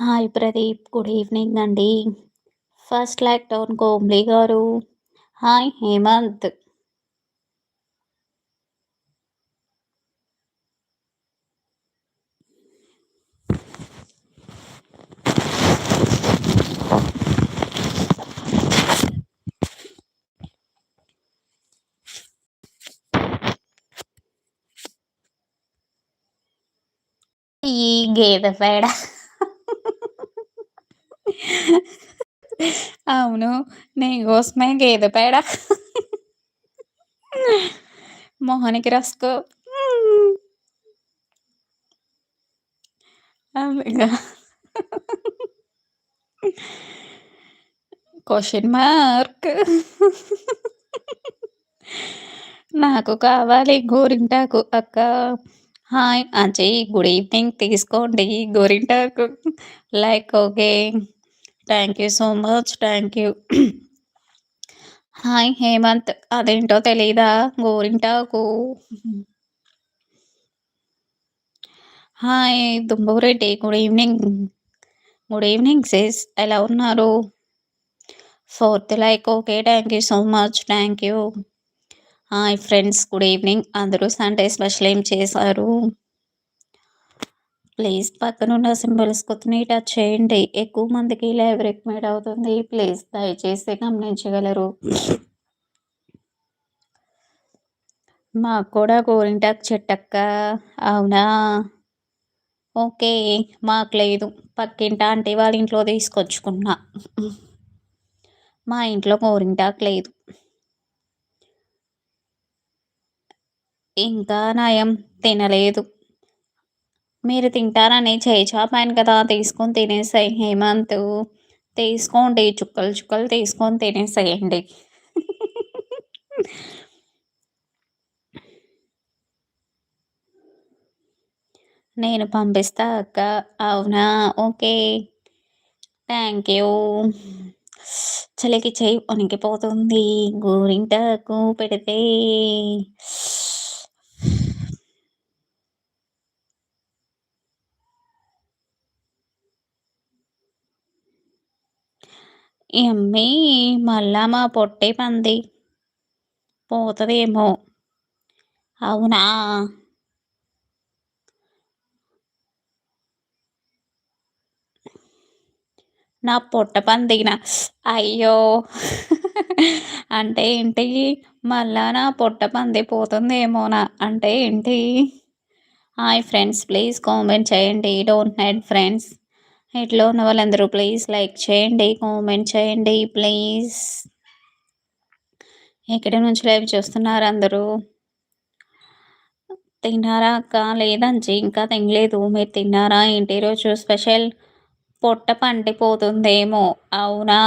Hi Pradeep. Good evening అండి. First like town Komli గారు. Hi Hemant. ఈ గేదె పేడ. అవును. నీకోసమే గేదె పేడ. మొహానికి రాసుకో. అదేగా. Question mark. నాకు కావాలి గోరింటాకు అక్క. Hi Ajay good evening. తీసుకోండి గోరింటాకు. Like okay. Thank you so much. Thank you. Hi Hemant. అదేంటో తెలీదా? గోరింటాకు. Hi Dumbureddy good evening. Good evening sis. ఎలా ఉన్నారు? Fourth like okay. Thank you so much. Thank you. Hi friends. Good evening. అందరూ Sunday special ఏం చేశారు? Please పక్కనున్న symbols కొత్తని touch చేయండి. ఎక్కువ మందికి లైవ్ రికమెండ్ అవుతుంది. ప్లీజ్ దయచేసి గమనించగలరు. మాకు కూడా గోరింటాకు చెట్టక్క. అవునా? ఓకే. మాకు లేదు. పక్కింట ఆంటీ వాళ్ళ ఇంట్లో తీసుకొచ్చుకున్నా. మా ఇంట్లో గోరింటాకు లేదు. ఇంకా నయం తినలేదు. మీరు తింటారని చేయి చాపాను కదా! తీసుకొని తినేసాయి హేమంత్. తీసుకోండి చుక్కలు చుక్కలు తీసుకొని తినేసేయండి. నేను పంపిస్తా అక్క. అవునా? ఓకే. Thank you. చలికి చేయి వణికిపోతుంది. గోరింటకు పెడితే. యమ్మీ మళ్ళా మా పొట్టే పంది. పోతుందేమో అవునా? నా పొట్ట పందిన అయ్యో! అంటే ఏంటి? మళ్ళా నా పొట్ట పంది పోతుందేమోనా? అంటే ఏంటి? హాయ్ ఫ్రెండ్స్ ప్లీజ్ కామెంట్ చేయండి. Don't night friends. ఇట్లో ఉన్న వాళ్ళందరూ ప్లీజ్ లైక్ చేయండి. కామెంట్ చేయండి ప్లీజ్. ఎక్కడి నుంచి లైవ్ చూస్తున్నారు అందరూ? తిన్నారా అక్క? లేదంచి ఇంకా తినలేదు. మీరు తిన్నారా ఏంటి రోజు స్పెషల్? పొట్ట పండిపోతుందేమో. అవునా?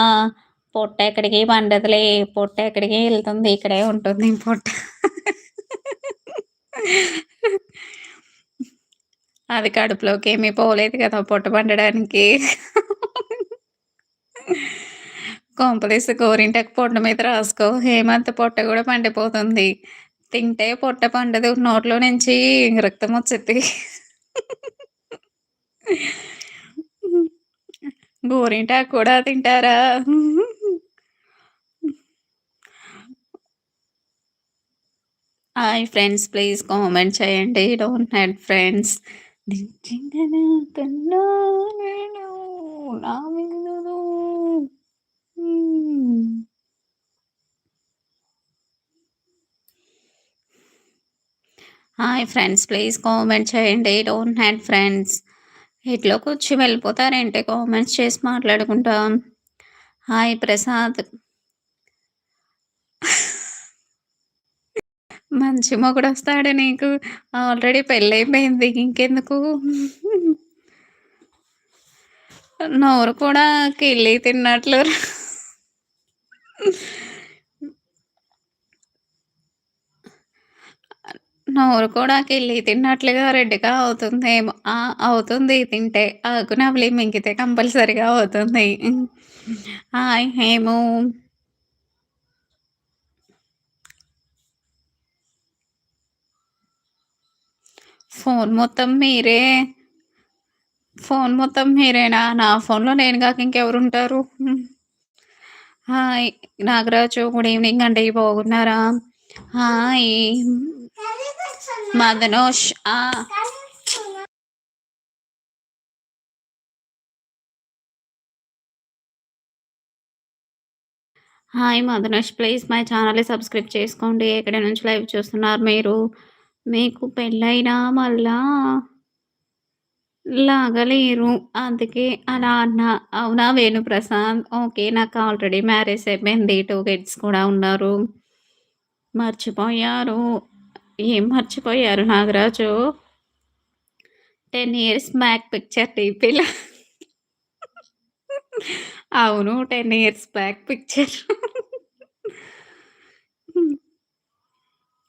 పొట్ట ఎక్కడికి పండదులే. పొట్ట ఎక్కడికి వెళ్తుంది. ఇక్కడే ఉంటుంది పొట్ట. అది కడుపులోకి ఏమీ పోలేదు కదా పొట్ట పండడానికి. కొంపదీసి గోరింటాకు పొట్ట మీద రాసుకో. హేమంత పొట్ట కూడా పండిపోతుంది. తింటే పొట్ట పండదు. నోట్లో నుంచి రక్తం వచ్చింది గోరింటాకు కూడా తింటారా? హాయ్ ఫ్రెండ్స్ ప్లీజ్ కామెంట్ చేయండి. Don't head friends. నా హాయ్ ఫ్రెండ్స్ ప్లీజ్ కామెంట్ చేయండి. Don't had friends. ఇట్లోకి వచ్చి వెళ్ళిపోతారేంటి కామెంట్స్ చేసి మాట్లాడుకుంటాం. హాయ్ ప్రసాద్. మంచి మొగుడొస్తాడు నీకు. ఆల్రెడీ పెళ్ళైపోయింది ఇంకెందుకు? నోరు కూడా కిళ్ళి తిన్నట్లు నోరు కూడా కిళ్ళి తిన్నట్లుగా రెడ్‌గా అవుతుంది ఏమో అవుతుంది తింటే. ఆకు మింగితే కంపల్సరీగా అవుతుంది. ఏమో ఫోన్ మొత్తం మీరే ఫోన్ మొత్తం మీరేనా? నా ఫోన్‌లో నేను కాక ఇంకెవరుంటారు? హాయ్ నాగరాజు గుడ్ ఈవినింగ్ అండి. బాగున్నారా? హాయ్ మదనోష్ ఆ! హాయ్ మదనోష్ ప్లీజ్ మై ఛానల్‌ని సబ్స్క్రైబ్ చేసుకోండి. ఎక్కడి నుంచి లైవ్ చూస్తున్నారు మీరు? మీకు పెళ్ళైనా మళ్ళా లాగలేరు. అందుకే అలా అన్నా. అవునా వేణుప్రసాద్? ఓకే. నాకు ఆల్రెడీ మ్యారేజ్ అయిపోయింది. టూ కిడ్స్ కూడా ఉన్నారు. మర్చిపోయారు. ఏం మర్చిపోయారు నాగరాజు? 10 ఇయర్స్ బ్యాక్ పిక్చర్ డీపీలో అవును. 10 years back picture.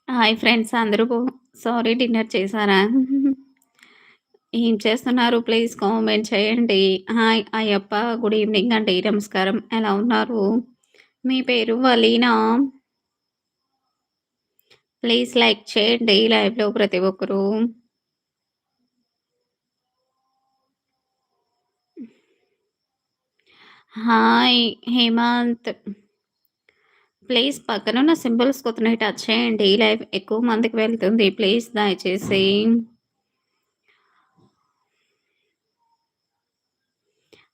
Hi friends అందరూ సారీ డిన్నర్ చేశారా? ఏం చేస్తున్నారు? ప్లీజ్ కామెంట్ చేయండి. హాయ్ అయ్యప్ప గుడ్ ఈవెనింగ్ అండి. నమస్కారం. ఎలా ఉన్నారు? మీ పేరు వలీనా? ప్లీజ్ లైక్ చేయండి లైవ్‌లో ప్రతి ఒక్కరు. హాయ్ హేమంత్. ప్లీజ్ పక్కనున్న సింబల్స్ కొత్తనవి టచ్ చేయండి. లైవ్ ఎక్కువ మందికి వెళ్తుంది. ప్లీజ్ దయచేసి.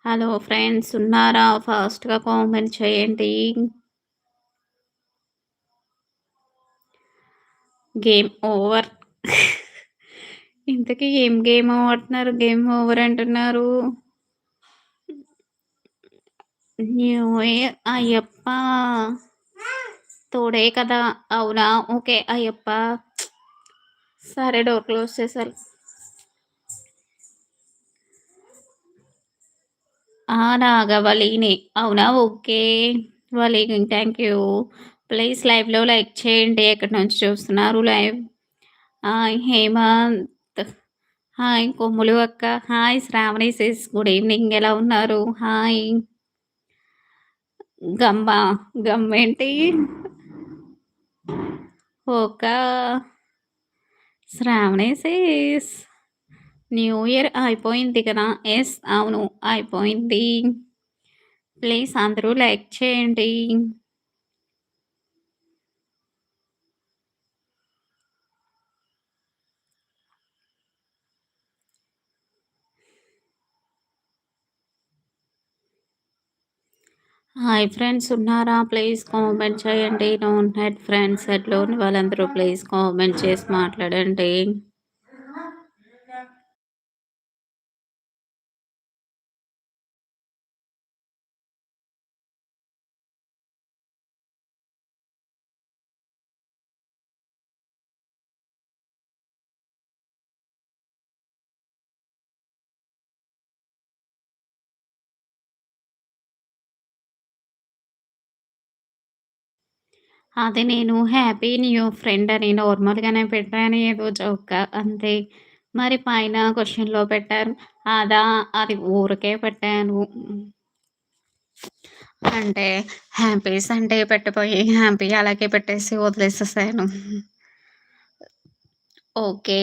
హలో ఫ్రెండ్స్ ఉన్నారా? ఫాస్ట్‌గా కామెంట్ చేయండి. Game over. ఇంతకీ ఏం గేమ్ ఆడుతున్నారు? గేమ్ ఓవర్ అంటున్నారు. New year Ayyappa! తోడే కదా! అవునా? ఓకే అయ్యప్ప. సరే డోర్ క్లోజ్ చేశారు. ఆ! వలీని అవునా? Okay. Vali thank you. Please లైవ్‌లో లైక్ చేయండి. ఎక్కడి నుంచి చూస్తున్నారు లైవ్? హాయ్ హేమంత్. హాయ్ కొమ్ములు అక్క. Hi Shravani sis. Good evening ఎలా ఉన్నారు? హాయ్. గమ్మ. గమ్మేంటి? ఒక శ్రావణేసిస్ న్యూ ఇయర్ అయిపోయింది కదా! ఎస్ అవును. అయిపోయింది. ప్లీజ్ అందరూ లైక్ చేయండి. హాయ్ ఫ్రెండ్స్ ఉన్నారా? ప్లీజ్ కామెంట్ చేయండి. నో నెట్ ఫ్రెండ్స్ సెట్‌లోని వాళ్ళందరూ ప్లీజ్ కామెంట్ చేసి మాట్లాడండి. అది నేను హ్యాపీ న్యూ ఫ్రెండ్ అని నార్మల్‌గానే పెట్టాను. ఏదో జోక్‌గా అంతే. మరి పైన క్వశ్చన్లో పెట్టారు. అదా! అది ఊరికే పెట్టాను. అంటే హ్యాపీ సండే పెట్టిపోయి హ్యాపీ అలాగే పెట్టేసి వదిలేసేసాను. Okay.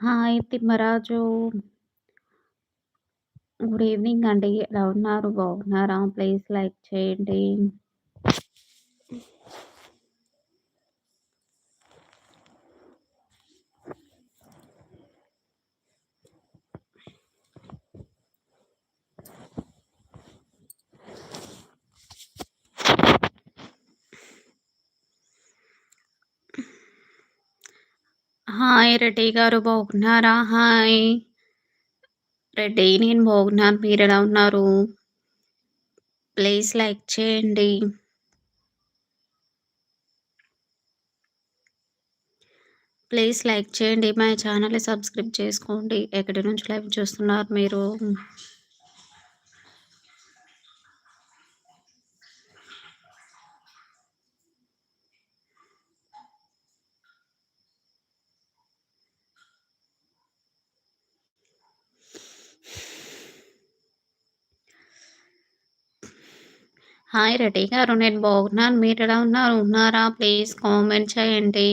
Hi Timmaraju. Good evening అండి. ఎలా ఉన్నారు? బాగున్నారా? ప్లీజ్ లైక్ చేయండి. హాయ్ రెడ్డి గారు బాగున్నారా? హాయ్. రెడ్డి నేను బాగున్నాను. ఎలా ఉన్నారు? ప్లీజ్ లైక్ చేయండి. ప్లీజ్ లైక్ చేయండి. మా ఛానల్‌ని సబ్స్క్రైబ్ చేసుకోండి. ఎక్కడి నుంచి లైవ్ చూస్తున్నారు మీరు? హాయ్ రెడ్డి గారు నేను బాగున్నాను మీరు ఎలా ఉన్నారు ఉన్నారా ప్లీజ్ కామెంట్ చేయండి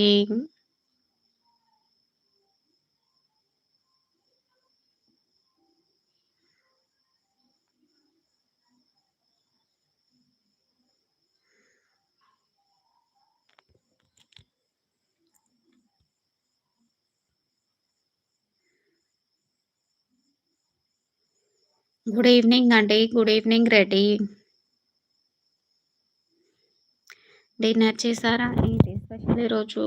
గుడ్ ఈవినింగ్ అండి గుడ్ ఈవినింగ్ రెడ్డి డిన్నర్ చేశారా? ఏంటి స్పెషల్ ఈరోజు?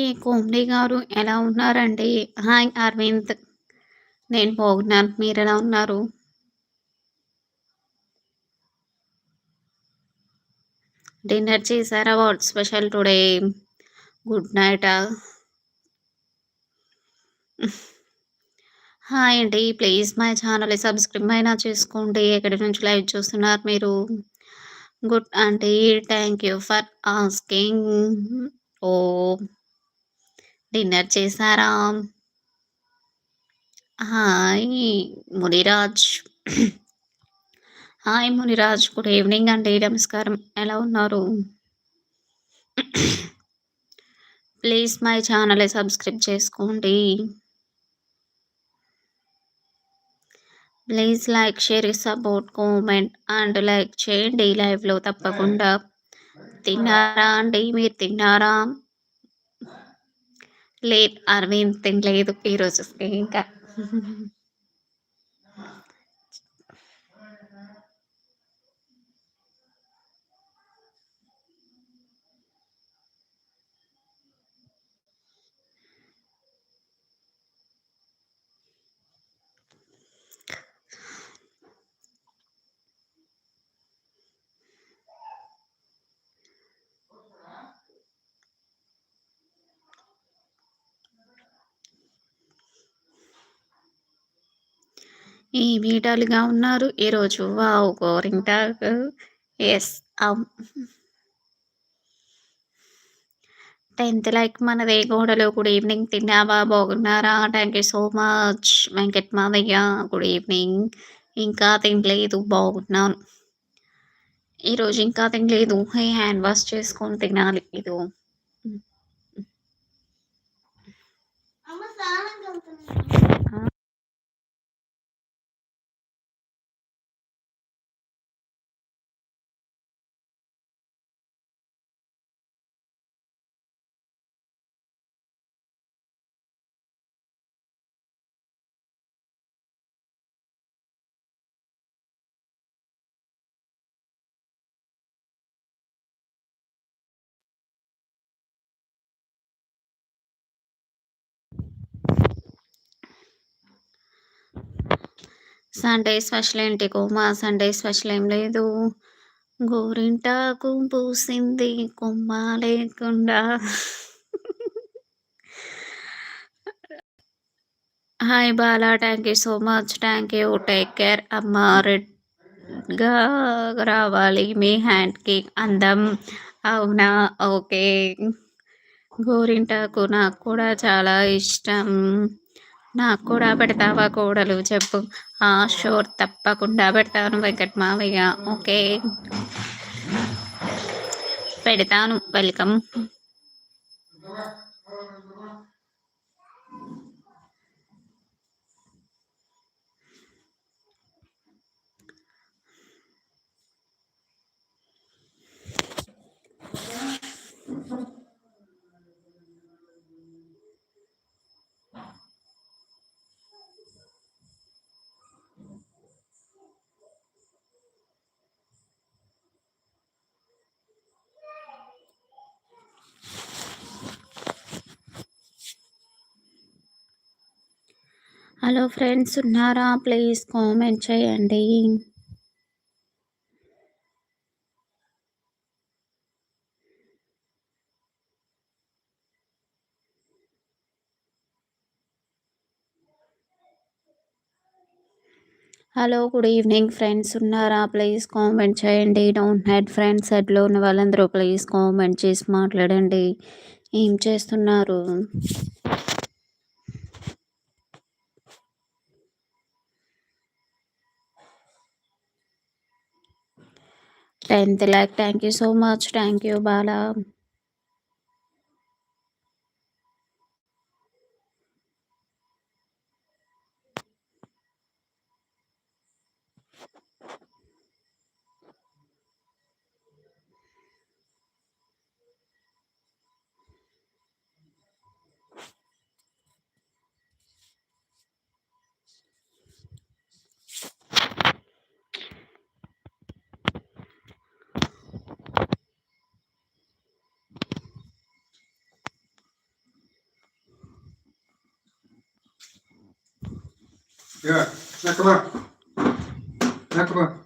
ఈ కోమ్లీ గారు ఎలా ఉన్నారండి? హాయ్ అరవింద్. నేను బాగున్నాను. మీరు ఎలా ఉన్నారు? డిన్నర్ చేశారా? What special today? Good night? Hi అండి. ప్లీజ్ మై ఛానల్ సబ్స్క్రైబ్ అయినా చేసుకోండి. ఎక్కడి నుంచి లైవ్ చూస్తున్నారు మీరు? గుడ్ అండి. Thank you for asking. Oh dinner చేశారా hi Muniraj. Hi Muniraj. Good evening అండి. నమస్కారం. ఎలా ఉన్నారు? ప్లీజ్ మై ఛానల్ సబ్స్క్రైబ్ చేసుకోండి. Please like share support comment and like చేయండి. లైవ్లో తప్పకుండా. తిన్నారా అండి? మీరు తిన్నారా? లేట్ అరవింద్ తినలేదు ఈరోజు ఇంకా. ఈ వీటాలుగా ఉన్నారు. ఈరోజు వావ్ గోరింటాక్ ఎస్ టెన్త్ లైక్ మన వేగోడలో గుడ్ ఈవినింగ్ తిన్నావా? బాగున్నారా? Thank you so much Venkat మావయ్య గుడ్ ఈవినింగ్ ఇంకా తినలేదు. బాగున్నాను. ఈరోజు ఇంకా తినలేదు. హ్యాండ్ వాష్ చేసుకొని తినాలి. ఇది. సండే స్పెషల్ ఏంటి కోమా సండే స్పెషల్ ఏం లేదు. గోరింటాకు పూసింది కొమ్మ లేకుండా. Hi Bala thank you so much thank you take care అమ్మ రెడ్గా రావాలి. మీ హ్యాండ్కి అందం. అవునా? ఓకే గోరింటాకు నాకు కూడా చాలా ఇష్టం. నాకు కూడా పెడతావా కోడలు చెప్పు. ఆ షోర్ తప్పకుండా పెడతాను వెంకట్ మావయ్య ఓకే. పెడతాను. వెల్కమ్. హలో ఫ్రెండ్స్ ఉన్నారా? ప్లీజ్ కామెంట్ చేయండి. హలో గుడ్ ఈవినింగ్ ఫ్రెండ్స్ ఉన్నారా? ప్లీజ్ కామెంట్ చేయండి. డౌన్ హెడ్ ఫ్రెండ్స్ హెడ్లో ఉన్న వాళ్ళందరూ ప్లీజ్ కామెంట్ చేసి మాట్లాడండి. ఏం చేస్తున్నారు? Tenth like thank you so much thank you Bala Evet. Yakala. Yakala.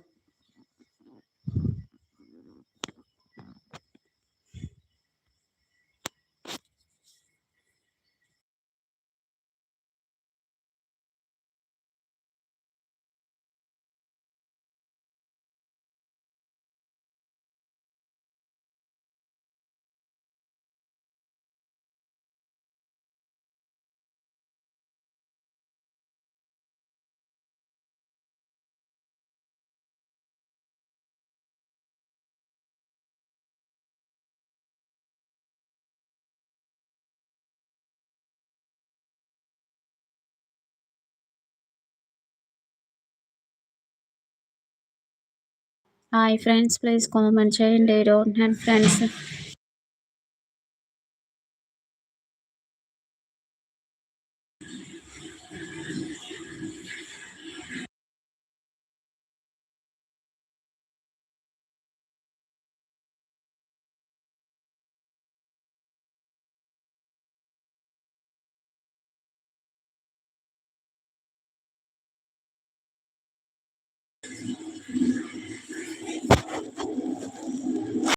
Hi friends please comment చేయండి డోంట్ హెడ్ ఫ్రెండ్స్